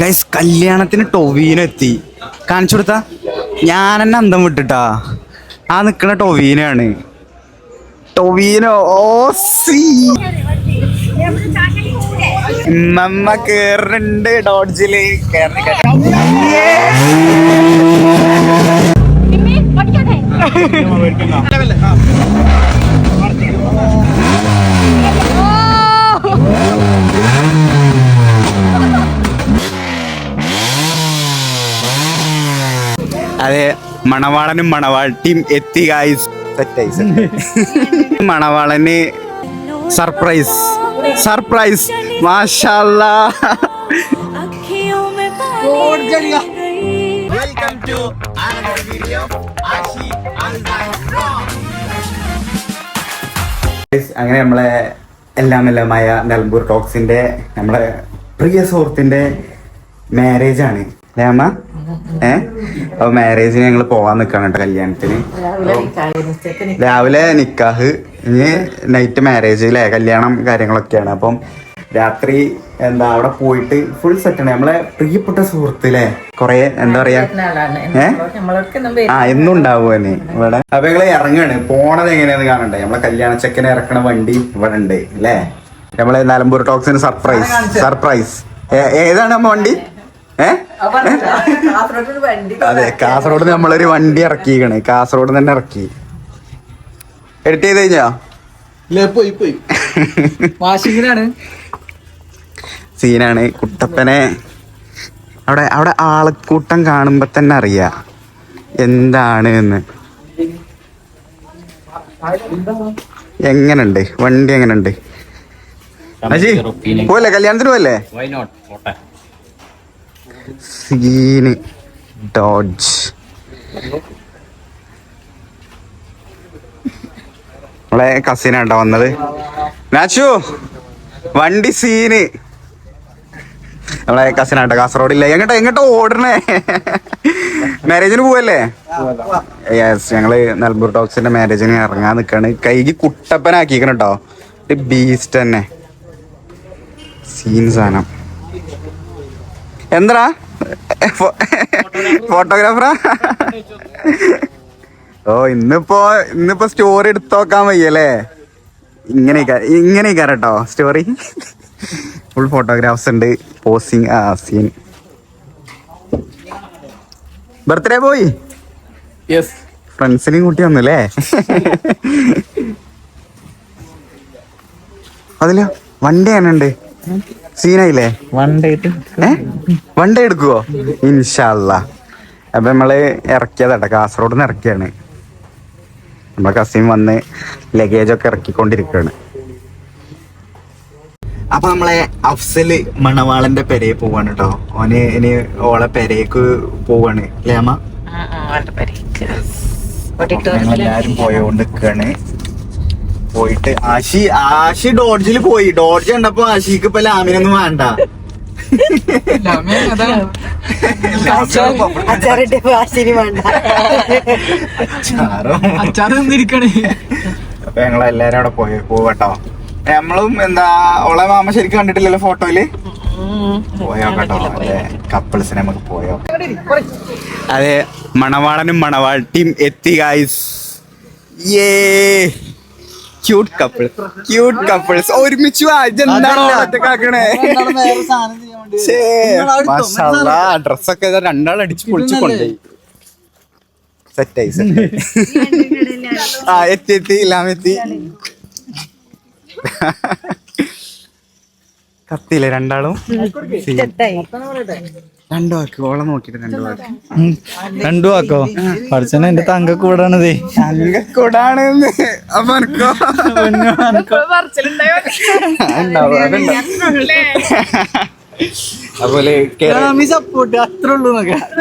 Guys കല്യാണത്തിന് ടൊവീനെത്തി. കാണിച്ചു കൊടുത്താ? ഞാൻ തന്നെ അന്തം വിട്ടിട്ടാ. ആ നിക്കണ ടൊവീനാണ് ടൊവീനോ ഓ സീ. നമ്മ കേറുന്നുണ്ട് ഡോഡ്ജിൽ മിമ്മി അതെ മണവാളനും മണവാട്ടിയും എത്തി ഗായ്സ് മണവാളന് സർപ്രൈസ് സർപ്രൈസ് മാഷാല്ല. വെൽക്കം ടു വീഡിയോ അങ്ങനെ നമ്മളെ എല്ലാം എല്ലാമായ നിലമ്പൂർ ടോക്സിന്റെ നമ്മളെ പ്രിയ സുഹൃത്തിന്റെ മാരേജ് ആണ്. അമ്മ? അമ്മ ഏ? അപ്പൊ മാരേജിന് ഞങ്ങൾ പോവാൻ നിക്കാണ് കേട്ടോ കല്യാണത്തിന്. രാവിലെ നിക്കാഹ് ഇനി നൈറ്റ് മാരേജ് അല്ലേ കല്യാണം കാര്യങ്ങളൊക്കെയാണ്. അപ്പം രാത്രി എന്താ അവിടെ പോയിട്ട് ഫുൾ സെറ്റ് സെറ്റാണ് നമ്മളെ പ്രിയപ്പെട്ട സുഹൃത്തില്ലേ കൊറേ എന്താ പറയാ? ഏഹ് ആ എന്നും ഉണ്ടാവുമല്ലേ ഇവിടെ അപ്പൊ ഞങ്ങൾ ഇറങ്ങാണ്. പോണത് എങ്ങനെയാന്ന് കാണണ്ടേ? നമ്മളെ കല്യാണ ചെക്കനെ ഇറക്കണ വണ്ടി ഇവിടെ ഉണ്ട് അല്ലേ നമ്മളെ നിലമ്പൂർ ടോക്സിന് സർപ്രൈസ് സർപ്രൈസ് ഏതാണ് നമ്മ വണ്ടി? അതെ കാസർഗോഡ് നമ്മളൊരു വണ്ടി ഇറക്കിക്കണ് കാസർഗോഡ് തന്നെ ഇറക്കി. എഡിറ്റ് ചെയ്ത് കഴിഞ്ഞോ? ഇല്ല പോയി പോയി. സീനാണ്. കുട്ടപ്പനെ അവിടെ അവിടെ ആൾക്കൂട്ടം കാണുമ്പോ തന്നെ അറിയാം. എന്താണ് എന്ന്. എങ്ങനുണ്ട്? വണ്ടി എങ്ങനുണ്ട്? അജി പോവല്ലേ? കല്യാണത്തിന് പോവല്ലേ? Scene dodge. നമ്മളെ കസിനാട്ടോ വന്നത്. നാച്ചു വണ്ടി സീന്. നമ്മളെ കസിനാട്ടോ കാസർഗോഡില്ല? എങ്ങോട്ടോ എങ്ങോട്ടോ ഓടണേ മാരേജിന് പോവല്ലേ? യെസ് ഞങ്ങൾ നെൽബൂർ ടോക്സിന്റെ മാരേജിന് ഇറങ്ങാൻ നിക്കാണ്. കൈക്ക് കുട്ടപ്പനാക്കിക്കണം കേട്ടോ ബീസ്റ്റ് തന്നെ. സീൻ സാധനം. എന്താ ഫോട്ടോഗ്രാഫറാ? ഓ ഇന്നിപ്പോ ഇന്നിപ്പോ സ്റ്റോറി എടുത്തു നോക്കാൻ വയ്യല്ലേ? ഇങ്ങനെ ഇങ്ങനെ കേട്ടോ സ്റ്റോറി ഫുൾ ഫോട്ടോഗ്രാഫ്സ് ഉണ്ട് പോസിങ് ആ സീൻ ബർത്ത്ഡേ പോയി യെസ് ഫ്രണ്ട്സിനെയും കൂട്ടി വന്നല്ലേ? അതിലോ വണ്ടി എങ്ങനെയുണ്ട് സീനായില്ലേ? One day എടുക്കുവോ? ഇൻഷാല്ല. അപ്പൊ നമ്മൾ ഇറക്കിയതാട്ടെ കാസർഗോഡ് നിന്ന് ഇറക്കിയാണ്. നമ്മളെ കസിൻ വന്ന് ലഗേജ് ഒക്കെ ഇറക്കിക്കൊണ്ടിരിക്കുകയാണ്. അപ്പൊ നമ്മളെ അഫ്സൽ മണവാളന്റെ പെരയെ പോവാണ് കേട്ടോ ഓന് ഇനി ഓളെ പെരേക്ക് പോവാണ്. അല്ലേ അമ്മ? എല്ലാരും പോയോണ്ട് നിക്കാണ്. പോയിട്ട്. ആശി ആശി ഡോഡ്ജിൽ പോയി. ഡോഡ്ജ് കണ്ടപ്പോ ആശിക്ക് ഇപ്പൊ ലാമിനൊന്നും വേണ്ട. അച്ചാറിട്ട് വാശിനി വേണ്ട. അച്ചാറ്? നിന്നിരിക്കണേ അപ്പൊ അവിടെ പോയി. പോവട്ടോ. നമ്മളും എന്താ ഓളെ മാമ ശരിക്കും കണ്ടിട്ടില്ലല്ലോ ഫോട്ടോയിൽ? പോയോ കേട്ടോ അതെ കപ്പിൾസിനെ നമുക്ക് പോയോ അതെ മണവാളനും മണവാട്ടിയും എത്തി ഗായ്സ് ഏ ക്യൂട്ട് കപ്പിൾ ക്യൂട്ട് കപ്പിൾസ് ഒരുമിച്ച് വാ. ഇതെന്താണോ ഒറ്റക്കാക്കണേ ഡ്രസ്സൊക്കെ രണ്ടാൾ അടിച്ച് പൊളിച്ചു കൊണ്ടുപോയി സെറ്റായി സെറ്റായി ആ എത്തി എത്തി. ഇല്ലാമെത്തി കത്തിയില്ലേ രണ്ടാളും? രണ്ടു വാക്ക് ഓളം നോക്കിട്ട് രണ്ടു വാക്ക്. രണ്ടു ആക്കോ പഠിച്ചന എന്റെ തങ്ക കൂടാണ് തങ്കക്കൂടാണ്. അതുപോലെ സപ്പോർട്ട് അത്ര ഉള്ളൂ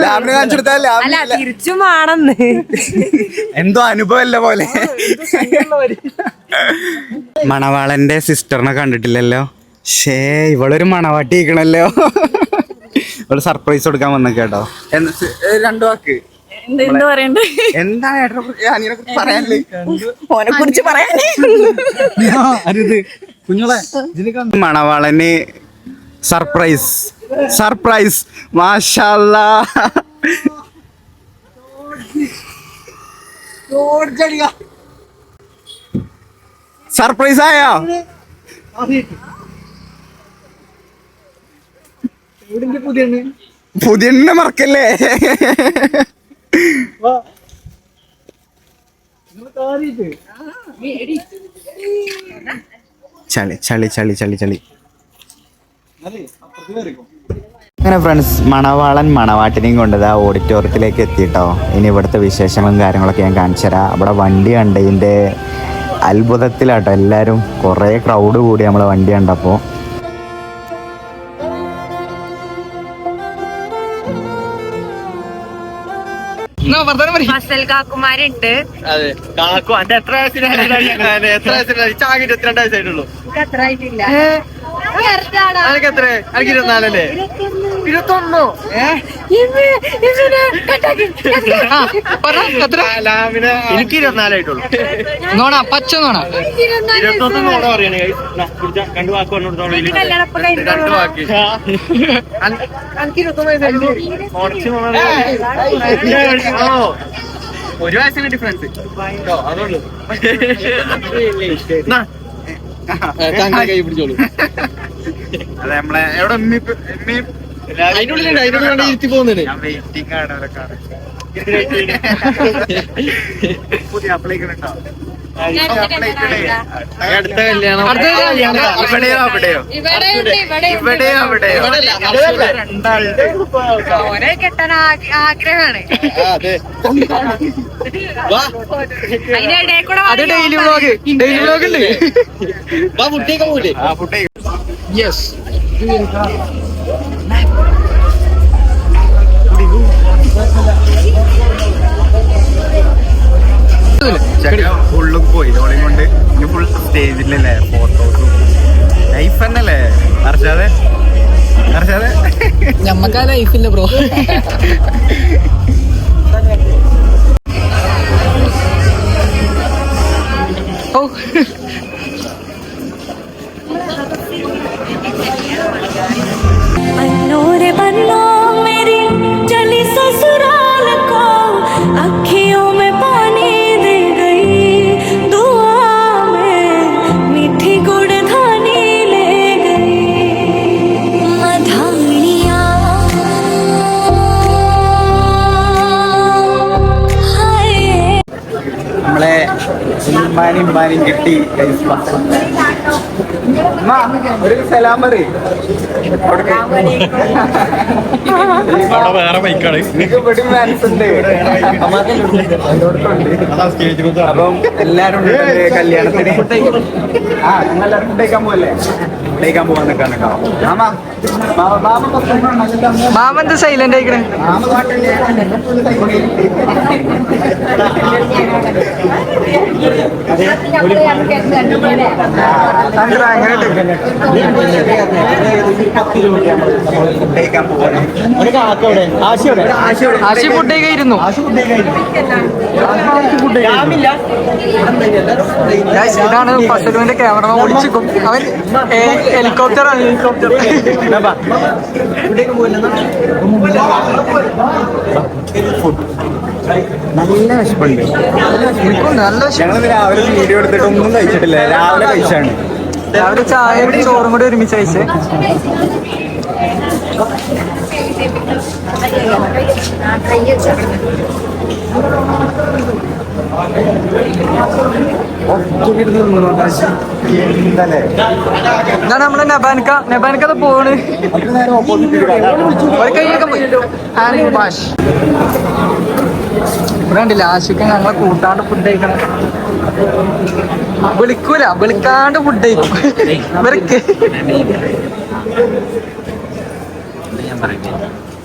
ലാബിന് കാണിച്ചെടുത്താൽ തിരിച്ചും ആണെന്ന് എന്തോ അനുഭവമല്ല പോലെ. മണവാളന്റെ സിസ്റ്ററിനെ കണ്ടിട്ടില്ലല്ലോ. ഷേ ഇവളൊരു മണവാട്ടി ഇരിക്കണല്ലോ ഇവൾ സർപ്രൈസ് കൊടുക്കാൻ വന്ന കേട്ടോ. രണ്ടു വാക്ക്. എന്ത് പറയണ്ടേ? എന്താ ഏട്ടനെ കുറിച്ച് കുഞ്ഞോളെ മണവാളന് സർപ്രൈസ് സർപ്രൈസ് മാഷാല സർപ്രൈസ് ആയോ? പുതിയ മറക്കല്ലേ? ചളി ചളി ചളി ചളി ചളി. അങ്ങനെ ഫ്രണ്ട്സ് മണവാളൻ മണവാട്ടിനെയും കൊണ്ടത് ആ ഓഡിറ്റോറിയത്തിലേക്ക് എത്തിയിട്ടോ ഇനി ഇവിടുത്തെ വിശേഷങ്ങളും കാര്യങ്ങളൊക്കെ ഞാൻ കാണിച്ചു തരാം. അവിടെ വണ്ടി കണ്ടതിന്റെ അത്ഭുതത്തിലാട്ടോ എല്ലാവരും. കുറേ ക്രൗഡ് കൂടി നമ്മളെ വണ്ടി കണ്ടപ്പോൾ. ഫസൽ കാക്കുമാരുണ്ട്. അതെ കാക്കു. അന്റെ എത്ര വയസ്സിനാണ് എത്ര വയസ്സിനാണ് വയസ്സായിട്ടുള്ളൂ? അത്ര ആയിട്ടില്ല. അനക്ക് എത്ര എനിക്ക് ഇരുപത്തിനാലല്ലേ? ഇരുപത്തൊന്നോ. എനിക്ക് ഇരുപത്തിനാലായിട്ടുള്ളൂ. നോണ പച്ച നോണ ഇരുപത്തൊന്ന് നോട പറയണേ. രണ്ടു വാക്ക് പറഞ്ഞോളൂ രണ്ട് വാക്ക്. എനിക്ക് ഇരുപത്തൊന്ന് നോണ ഒരു വയസ്സിന് ഡിഫറൻസ് അതുള്ളൂ കൈ പിടിച്ചോളൂ. അതെ നമ്മളെ എവിടെ അതിനുള്ളിലുണ്ട് അതിനുള്ളിൽ ഇരുത്തി പോകുന്നുണ്ട്. വെയിറ്റിംഗ് ആണ് അവരെ കാണാൻ പുതിയ അപ്ലൈ ഉണ്ടോ അടുത്ത കല്യാണം ഇവിടെയോ അവിടെയോ ഇവിടെയോ അവിടെയോ ഓനെ കെട്ടാൻ ആഗ്രഹമാണ് അതെ ഡെയിലി വ്ളോഗ് ഡെയിലി വ്ളോഗ് ഉണ്ട് യെസ് Thank പോലെ ഫുള്ളും പോയി. ഇതോളെയും കൊണ്ട് ഫുൾ സ്റ്റേജിലല്ലേ ഫോട്ടോസും ലൈഫ് തന്നെയല്ലേ? അർഷാദെ അർഷാദെ ഞമ്മക്ക് ആ ലൈഫില്ല ബ്രോ ഓ. ഉമ്മാനും കിട്ടി ഒരു സലാം പറയ്. അവിടേക്ക്. വേറെ ബൈക്കാണ്. അപ്പം എല്ലാരും കല്യാണത്തിന് ആ നിങ്ങൾ എല്ലാവരും ഫുഡ് കഴിക്കാൻ പോവല്ലേ ഫുഡ് കഴിക്കാൻ പോവാൻ നിൽക്കാൻ മാമ മാമന്ത് സൈലന്റ് ആയിക്കണേ? പാട്ടില്ലേ ഫുള്ള് സൈക്കിൾ ആശി ഫുഡ് കഴിക്കായിരുന്നു ഇതാണ് ഫസലുവിന്റെ ക്യാമറ ഓടിച്ചിക്കും അവൻ ഹെലികോപ്റ്റർ ആണ് ഹെലികോപ്റ്റർ നല്ല വിശപ്പുണ്ട്. നല്ല. ഞങ്ങൾ രാവിലെ വീഡിയോ എടുത്തിട്ട് ഒന്നും കഴിച്ചിട്ടില്ല. രാവിലെ കഴിച്ചാണ്. രാവിലെ ചായയും ചോറും കൂടി ഒരുമിച്ച് കഴിച്ചേ. എന്തല്ലേ ഇതാണ് നമ്മുടെ നബാനിക്ക നബാനിക്ക അത് പോണ്. ഒരു കൈയൊക്കെ ആശിക്ക് ഞങ്ങളെ കൂട്ടാണ്ട് ഫുഡ് കഴിക്കണം. വിളിക്കൂല വിളിക്കാണ്ട് ഫുഡ് കഴിക്കും. ഇവർക്ക്.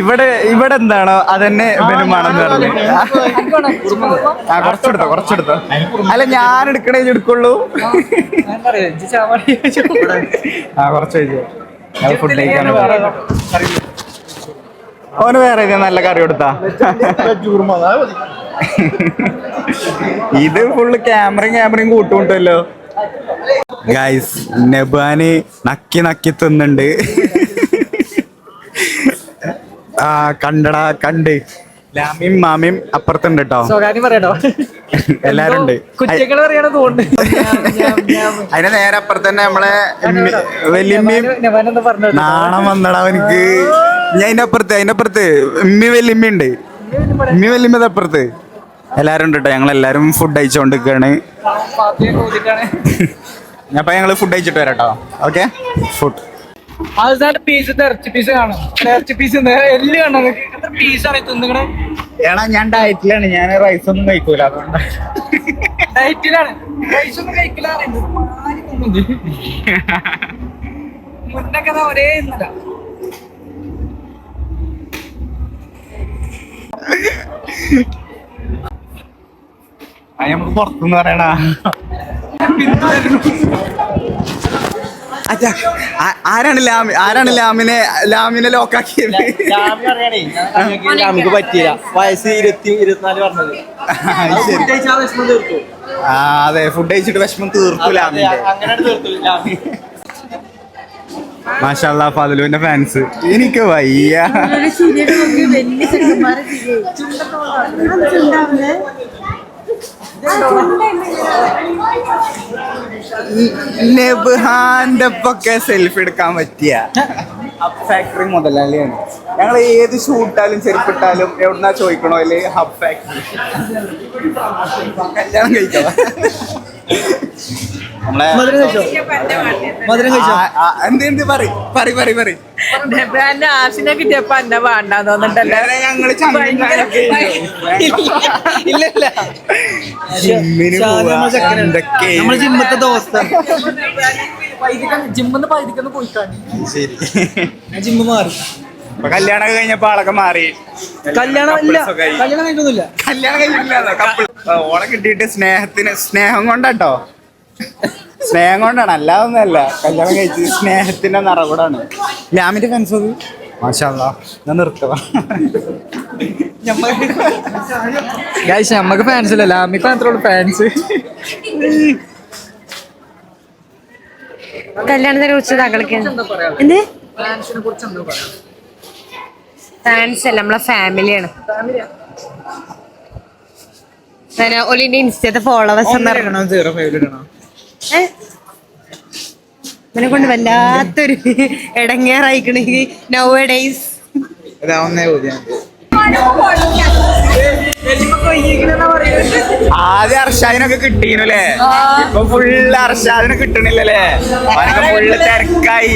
ഇവിടെ ഇവിടെ എന്താണോ അതന്നെ ബനുമാണെന്ന് പറഞ്ഞു. ആ കുറച്ചെടുത്തോ കുറച്ചെടുത്തോ. അല്ല ഞാൻ എടുക്കണേ എടുക്കുള്ളൂ. ആ കുറച്ച് ഞാൻ ഫുഡ് കഴിക്കാൻ ഓന് വേറെ ഇത് നല്ല കറി കൊടുത്താ? ഇത് ഫുള്ള് ക്യാമറയും ക്യാമറയും കൂട്ടുമുണ്ടല്ലോ ഗൈസ് നബാന് നക്കി നക്കി തിന്നുണ്ട് ആ കണ്ടടാ കണ്ട്. ലാമിയും മാമിയും അപ്പുറത്തുണ്ട് കേട്ടോ സ്വകാര്യം പറയണോ എല്ലാരും ഉണ്ട് കുറ്റികൾ പറയണ തോന്നുന്നു. അതിന്റെ നേരെ അപ്പുറത്ത് തന്നെ നമ്മളെ വലിയമ്മയും പറഞ്ഞത് നാണം വന്നടാ എനിക്ക് ഞാൻ അതിന്റെ അപ്പുറത്ത് അതിന്റെ അപ്പുറത്ത് ഉമ്മി വല്യമ്മ ഉണ്ട് ഉമ്മി വല്യമ്മ അപ്പുറത്ത് എല്ലാരും ഉണ്ട് കേട്ടോ ഞങ്ങൾ എല്ലാരും ഫുഡ് നിൽക്കുകയാണ് ഞാൻ ഞങ്ങൾ ഫുഡ് അയച്ചിട്ട് വരാട്ടോ. കേട്ടോ ഓക്കെ ഫുഡ് അവസാനം പീസ് ഇറച്ചി പീസ് കാണും. ഇറച്ചി പീസ് എല്ല് കാണാം എത്ര പീസാണ് തിന്നുകണേ എടാ ഞാൻ ഡയറ്റിലാണ് ഞാൻ റൈസ് ഒന്നും കഴിക്കൂല അതുകൊണ്ട്. ഡയറ്റിലാണ് റൈസ് ഒന്നും കഴിക്കില്ല മുന്നൊക്കെ ഒരേ ഇന്നല. അത് നമുക്ക് പുറത്തുനിന്ന് പറയണ ആരാണ് ലാമി ആരാണ് ലാമിനെ ലാമിനെ ലോക്കാക്കിയത് നമുക്ക് പറ്റിയില്ല. വയസ്സ് ഇരുപത്തി ഇരുപത്തിനാല് പറഞ്ഞത്. ആ, അതെ ഫുഡ് കഴിച്ചിട്ട് വിഷമം തീർത്തു ലാമിന്റെ. മാഷാല്ലാ ഫാദലുവിന്റെ ഫാൻസ് എനിക്ക് വയ്യ. നെബ്ഹാന്റെ ഒക്കെ സെൽഫി എടുക്കാൻ പറ്റിയ ഹബ് ഫാക്ടറി മുതലാളിയാണ്. ഞങ്ങൾ ഏത് ഷൂട്ടാലും ചെരുപ്പിട്ടാലും എവിടുന്നാ ചോദിക്കണോ അല്ലെ ഹബ് ഫാക്ടറി കല്യാണം കഴിക്കാം എന്ത് ആശിനെ കിട്ടിയപ്പോ എന്നെ തോന്നിട്ടല്ലേ ഞങ്ങൾ ഇല്ലല്ല ജിമ്മത്തെ ദോസ്ത. ജിമ്മെന്ന് പൈതിക്കൊന്ന് ശരി. ജിമ്മ് മാറി. കഴിഞ്ഞപ്പോ ആളൊക്കെ മാറി. കല്യാണം. കല്യാണം കഴിഞ്ഞിട്ടില്ല ഓളെ കിട്ടിയിട്ട് സ്നേഹത്തിന് സ്നേഹം കൊണ്ടാട്ടോ? സ്നേഹം കൊണ്ടാണ് അല്ലാതൊന്നല്ല കല്യാണം കഴിച്ചത് സ്നേഹത്തിന്റെ നിറകൂടാണ്. ലാമിന്റെ ഫാൻസ് അത് മാഷാല്ല. ഞാൻ നിർത്തവാ. ഗൈസ് നമ്മക്ക് ഫാൻസ് ഇല്ല. ലാമിക്ക് മാത്രമേ ഉള്ളൂ ഫാൻസ് കല്യാണത്തിനെ കുറിച്ച് താങ്കൾക്ക് എന്ത് ഫാൻസിനെ കുറിച്ച് പറയാ? ഫാൻസ് അല്ല നമ്മളെ ഫാമിലിയാണ് ഒലിന്റെ ഇൻസ്റ്റത്തെ ഫോളോവേഴ്സ് സീറോ ഫേവറേറ്റ് ആണോ ഇവനെ കൊണ്ട് വല്ലാത്തൊരു ഇടങ്ങേറായിക്കണെങ്കിൽ നൗ ഡേയ്സ് ആദ്യ ആദ്യം അർഷാദിനൊക്കെ കിട്ടീനല്ലേ? ഇപ്പൊ ഫുള്ള് അർഷാദിനെ കിട്ടണില്ലല്ലേ? അവനൊക്കെ ഫുള്ള് തിരക്കായി.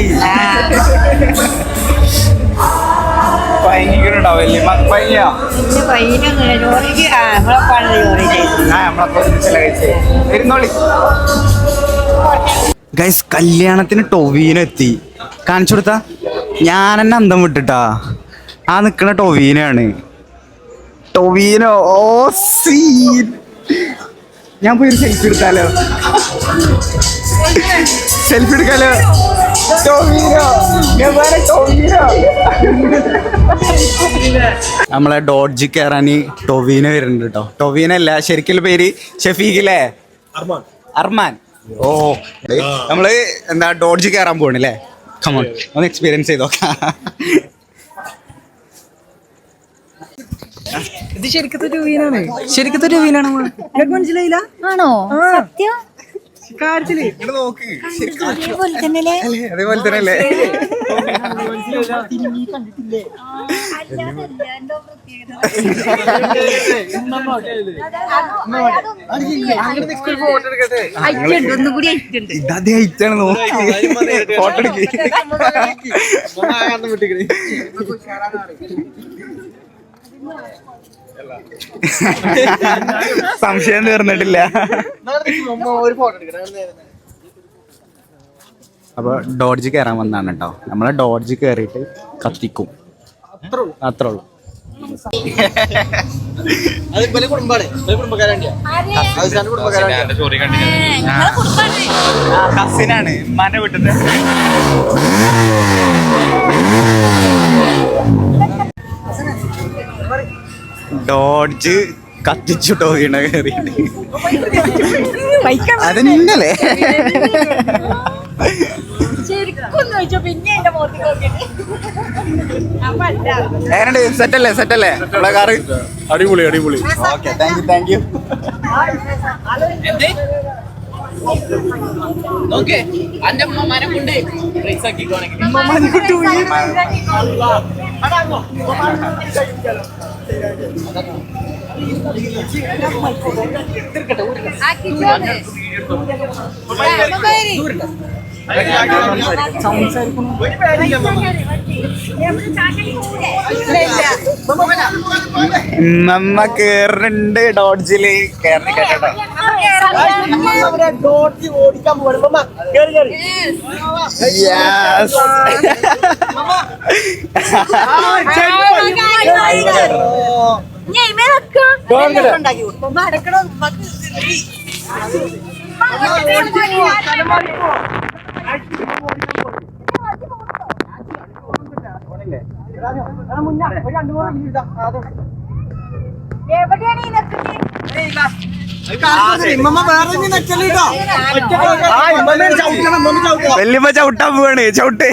വലിയ പയ്യ ആ നമ്മളപ്പോ ഒരുമിച്ചല്ലേ കഴിച്ചേ. ഇരുന്നോളി. ഗൈസ് കല്യാണത്തിന് ടൊവീനോ എത്തി കാണിച്ചു കൊടുത്താ? ഞാൻ എന്നെ അന്തം വിട്ടിട്ടാ. ആ നിക്കണ ടൊവീനാണ്. ടൊവീനോ ഓ സീ ഞാൻ പോയി ഒരു സെൽഫി എടുത്താലോ? സെൽഫി എടുക്കാലോ? നമ്മളെ ഡോഡ്ജി കയറാൻ ടൊവീന വരുന്നുണ്ട് കേട്ടോ ടൊവീന അല്ല? ശരിക്കുള്ള പേര് ഷഫീഖില്ലേ അർമാൻ. അർമാൻ. ഓ. നമ്മൾ എന്താ ഡോഡ്ജി കയറാൻ പോകണല്ലേ കമോൺ ഒന്ന് എക്സ്പീരിയൻസ് ചെയ്തോ നോക്കാം. ഇത് ശരിക്കത്തെ രൂപീനാണ് ശരിക്കത്തെ മനസ്സിലായില്ല ആണോ. സത്യം? കാര്യത്തിൽ അതേപോലെ തന്നെ അല്ലേ? അതേപോലെ തന്നെ അല്ലേ ഇതേ നോക്കി. ഫോട്ടോ എടുക്കി. സംശയം തീർന്നിട്ടില്ല. ഒരു ഫോട്ടോ എടുക്കണം അപ്പൊ ഡോഡ്ജ് കയറാൻ വന്നാണ് കേട്ടോ. നമ്മളെ ഡോഡ്ജ് കയറിയിട്ട് കത്തിക്കും. അത്രേ ഉള്ളൂ കസിനാണ് മന കുടുംബാണ്. ഡോഡ്ജ് കത്തിച്ചുട്ടോ വീണ കയറിയിട്ട്. അതെന്നല്ലേ എങ്ങനെയുണ്ട്? സെറ്റല്ലേ സെറ്റല്ലേ? ഇവിടെ കാറ്? അടിപൊളി അടിപൊളി. Okay thank you thank you നോക്കേ അന്റെ മരം കൊണ്ട് റേസ് ആക്കിക്കോണെങ്കിൽ നമ്മ കേറുന്നുണ്ട് ഡോഡ്ജിൽ. കേറി കേട്ടോ. ഓടിക്കാൻ പോകണം കേറി കേറി. യെസ് മൂന്ന് ഈ നിൽക്കുന്നത് വല്യമ്മ ചവിട്ടാൻ പോവാണ്. ചവിട്ട്.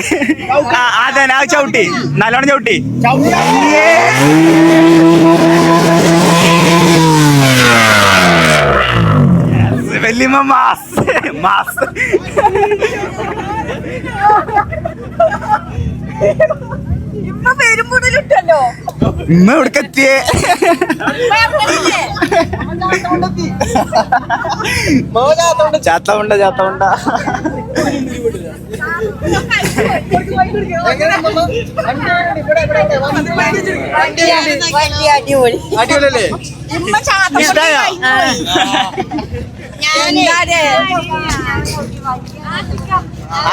അതെ ആ ചവിട്ടി. നല്ലോണം ചവിട്ടി. വല്യമ്മ മാസ് മാസ്. ഇപ്പൊ പെരുമ്പുടലിട്ടല്ലോ. ഉമ്മ എത്തിയേ ചാത്തമുണ്ട ചാത്തമുണ്ട അടിപൊളി അടിപൊളിയല്ലേ ഇഷ്ടായോ?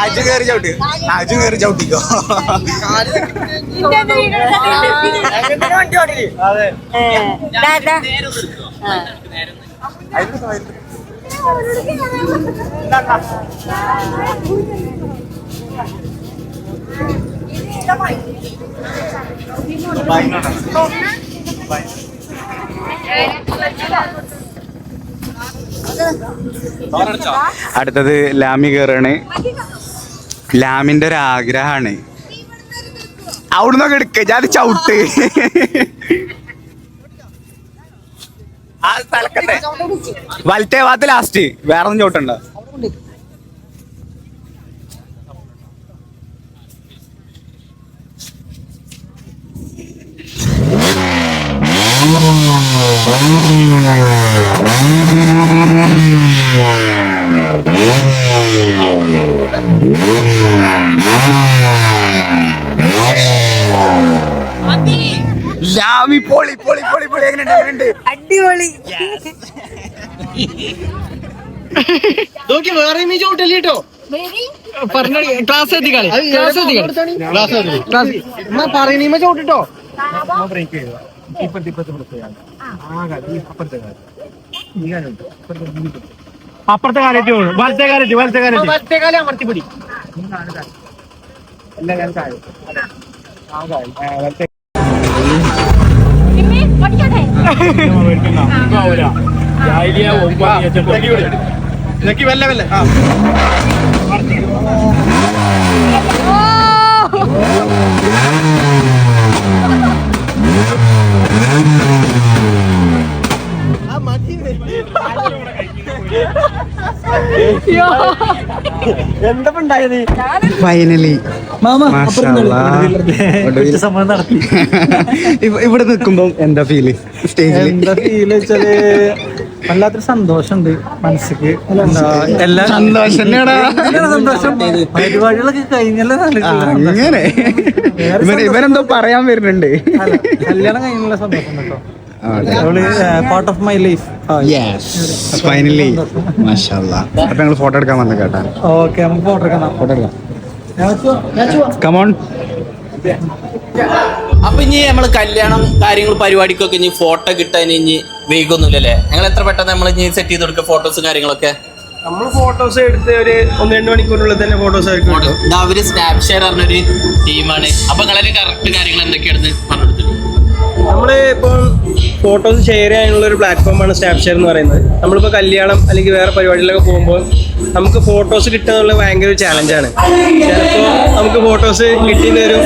ആജു കയറി ചവിട്ടി. ആജു കയറി ചവിട്ടിക്കോ. അതെ അടുത്തത് ലാമി കയറാണ്. ലാമിന്റെ ഒരു ആഗ്രഹമാണ് അവിടുന്നൊക്കെ എടുക്ക ഞാൻ ചവിട്ട്. വലത്തെ ഭാഗത്ത് ലാസ്റ്റ് വേറെ ഒന്നും ചവിട്ടണ്ട ലാമി പൊളി പൊളി പൊളി പൊളി എങ്ങനെയുണ്ട് എങ്ങനെയുണ്ട് അടിപൊളി നോക്കി വേറെ ഇമേജ് ചോട്ടല്ലേ കേട്ടോ പറഞ്ഞ ക്ലാസ് എത്തിക്കാളി ക്ലാസ് എത്തിക്കാളി എന്നാ പറയുന്നീമ ചോട്ടിട്ടോ അപ്പുറത്തെ കാലത്ത് വലത്തെ കാലത്ത് വലത്തെ കാലത്ത് കാലം അമർത്തിപ്പിടി വലത്തെ ഫൈനലി ഇവിടെ നിൽക്കുമ്പോ എന്താ ഫീൽ സ്റ്റേജിൽ എന്താ ഫീൽ വെച്ചാൽ വല്ലാത്തൊരു സന്തോഷമുണ്ട് മനസ്സിക്ക്. എല്ലാ സന്തോഷം. പരിപാടികളൊക്കെ കഴിഞ്ഞല്ലോ അങ്ങനെ ഇവൻ പറയാൻ വരുന്നുണ്ട്. കല്യാണം കഴിഞ്ഞുള്ള സന്തോഷം കേട്ടോ part of my life yes finally അപ്പൊ ഞങ്ങൾ ഫോട്ടോ എടുക്കാൻ വന്നു കേട്ടാ. ഓക്കെ നമുക്ക് ഫോട്ടോ എടുക്കണം. ഫോട്ടോ എടുക്കാം. കമോൺ അപ്പൊ ഇനി നമ്മൾ കല്യാണം കാര്യങ്ങൾ പരിപാടിക്കൊക്കെ ഇനി ഫോട്ടോ കിട്ടാൻ ഇനി വൈകൊന്നുമില്ലല്ലേ നിങ്ങൾ എത്ര പെട്ടെന്ന് നമ്മൾ ഇനി സെറ്റ് ചെയ്ത് കൊടുക്കുക ഫോട്ടോസും കാര്യങ്ങളൊക്കെ? നമ്മൾ ഫോട്ടോസ് എടുത്ത് ഒരു ഒന്ന് രണ്ട് മണിക്കൂറിനുള്ളിൽ തന്നെ ഫോട്ടോസ്. ഇതാ അവർ സ്നാപ്ഷെയർ പറഞ്ഞൊരു ടീമാണ് അപ്പൊ നിങ്ങളെ കറക്റ്റ് കാര്യങ്ങൾ എന്തൊക്കെയാണെന്ന് പറഞ്ഞെടുത്തിട്ടുണ്ട് നമ്മൾ ഇപ്പം ഫോട്ടോസ് ഷെയർ ചെയ്യാനുള്ള ഒരു പ്ലാറ്റ്ഫോമാണ് സ്നാപ്ഷെയർ എന്ന് പറയുന്നത്. നമ്മളിപ്പോൾ കല്യാണം അല്ലെങ്കിൽ വേറെ പരിപാടിയിലൊക്കെ പോകുമ്പോൾ നമുക്ക് ഫോട്ടോസ് കിട്ടുക എന്നുള്ളത് ഭയങ്കര ഒരു ചാലഞ്ചാണ് ചിലപ്പോൾ നമുക്ക് ഫോട്ടോസ് കിട്ടിയെന്ന് വരും.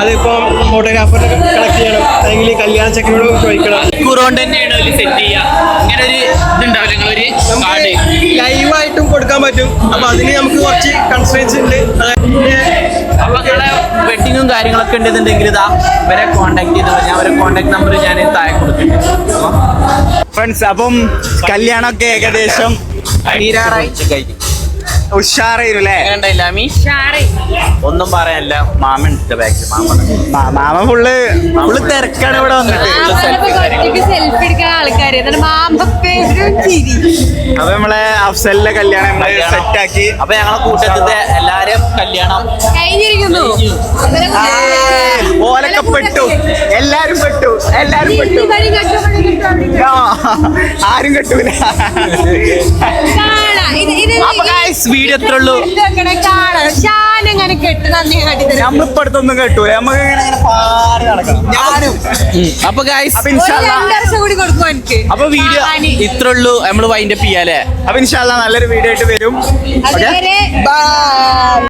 അതിപ്പോൾ ഫോട്ടോഗ്രാഫറിനെ കളക്ട് ചെയ്യണം. അല്ലെങ്കിൽ കല്യാണ ചെക്കനോട് ചോദിക്കണം. കുറവുകൊണ്ട് കൊണ്ട് തന്നെയാണ് സെറ്റ് ചെയ്യുക. ഇങ്ങനൊരു ഒരു ഇതുണ്ടാവില്ല? ലൈവായിട്ടും കൊടുക്കാൻ പറ്റും. അപ്പോൾ അതിന് നമുക്ക് കുറച്ച് കൺസ്ട്രെയിൻസ് ഉണ്ട്. അതായത് അപ്പൊ നിങ്ങളെ വെഡിങ്ങും കാര്യങ്ങളൊക്കെ ഉണ്ടെന്നുണ്ടെങ്കിൽ ഇതാ ഇവരെ കോൺടാക്ട് ചെയ്താൽ ഞാൻ അവരെ കോൺടാക്ട് നമ്പർ ഞാൻ താഴെ കൊടുത്തിട്ടുണ്ട് ഫ്രണ്ട്സ് അപ്പം കല്യാണമൊക്കെ ഏകദേശം തീരാറായി. ഒന്നും പറയാനില്ല മാമൻ ബാക്ക് മാമൻ. മാമ ഫുള്ള് ഫുള്ള് തിരക്കാണ് ഇവിടെ വന്നിട്ട്. സെൽഫി എടുക്കാൻ ആൾക്കാര്. അപ്പൊ നമ്മളെ അഫ്സലിന്റെ കല്യാണം സെറ്റ് ആക്കി അപ്പൊ ഞങ്ങളെ കൂട്ടത്തിലെ എല്ലാരും കല്യാണം കഴിഞ്ഞിരിക്കുന്നു. ഓലൊക്കെ പെട്ടു. എല്ലാരും പെട്ടു. എല്ലാരും പെട്ടു. ആരും കെട്ടൂല. വീഡിയോ എത്ര ഉള്ളൂ? നമ്മളിപ്പോ അടുത്തൊന്നും കെട്ടൂല. നമുക്ക് ഇങ്ങനെ ഇങ്ങനെ പാറി നടക്കണം. ഞാനും. അപ്പൊ അപ്പൊ വീഡിയോ ഇത്ര ഉള്ളൂ. നമ്മൾ വൈൻഡപ്പ് ചെയ്യാലേ അപ്പൊ ഇൻഷാല്ല നല്ലൊരു വീഡിയോ ആയിട്ട് വരും. അതുവരെ